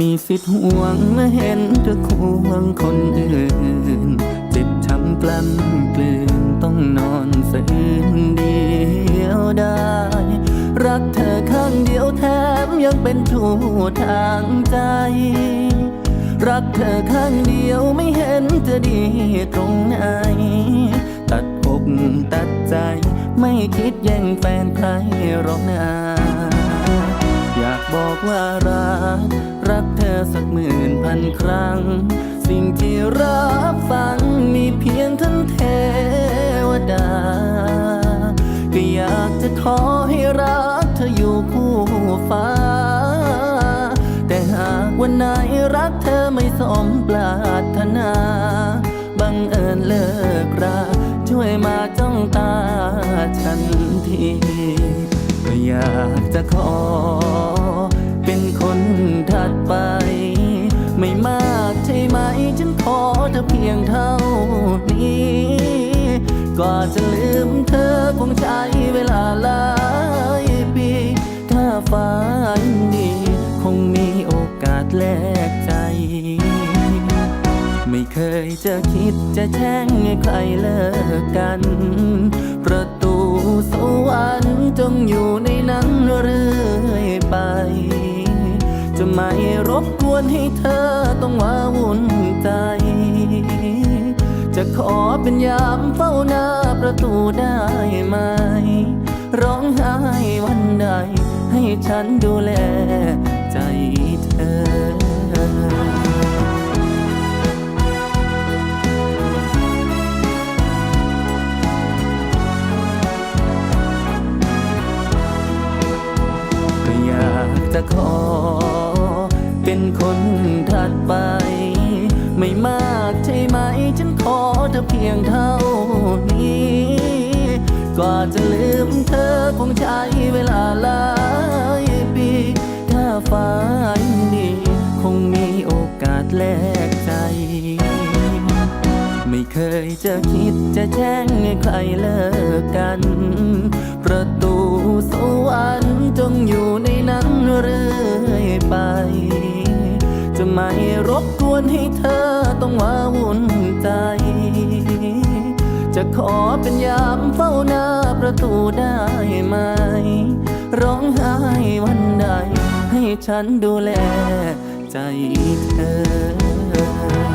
มีสิทธิ์ห่วงเมื่อเห็นเธอควงคนอื่น เจ็บช้ำกล้ำกลืนต้องนอนสะอื้นเดียวได้ รักเธอข้างเดียวแถมยังเป็นทูตทางใจ รักเธอข้างเดียวไม่เห็นจะดีตรงไหน ตัดอกตัดใจ ไม่คิดแย่งแฟนใครหรอกนะอยากบอกว่ารัก สักหมื่นพันครั้ง สิ่งที่รับฟังมีเพียงท่านเทวดา ก็อยากจะขอให้รักเธออยู่คู่ฟ้า แต่หากวันไหนรักเธอไม่สมปรารถนา บังเอิญเลิกราช่วยมาจ้องตาฉันทีก็อยากจะขอ เท่านี้ กว่าจะลืมเธอคงใช้เวลาหลายปี ถ้าฟ้ายินดี คงมีโอกาสแลกใจ ไม่เคยจะคิดจะแช่งให้ใครเลิกกัน ประตูสวรรค์จงอยู่ในนั้นเรื่อยไปจะไม่รบกวนให้เธอต้องว่าวุ่นใจ จะขอเป็นยามเฝ้าหน้าประตูได้ไหม ร้องไห้วันใด ให้ฉันดูแลใจเธออยากจะขอเป็นคนถัดไป ไม่มากใช่ไหม ฉันขอเธอเพียงเท่านี้ กว่าจะลืมเธอคงใช้เวลาหลายปี ถ้าฟ้ายนดี คงมีโอกาสแลกใจ ไม่เคยจะคิดจะแช่งให้ใครเลิกกัน ประตูส รบกวนให้เธอต้องวาวุ่นใจ จะขอเป็นยามเฝ้าหน้าประตูได้ไหม ร้องไห้วันใด ให้ฉันดูแลใจเธอ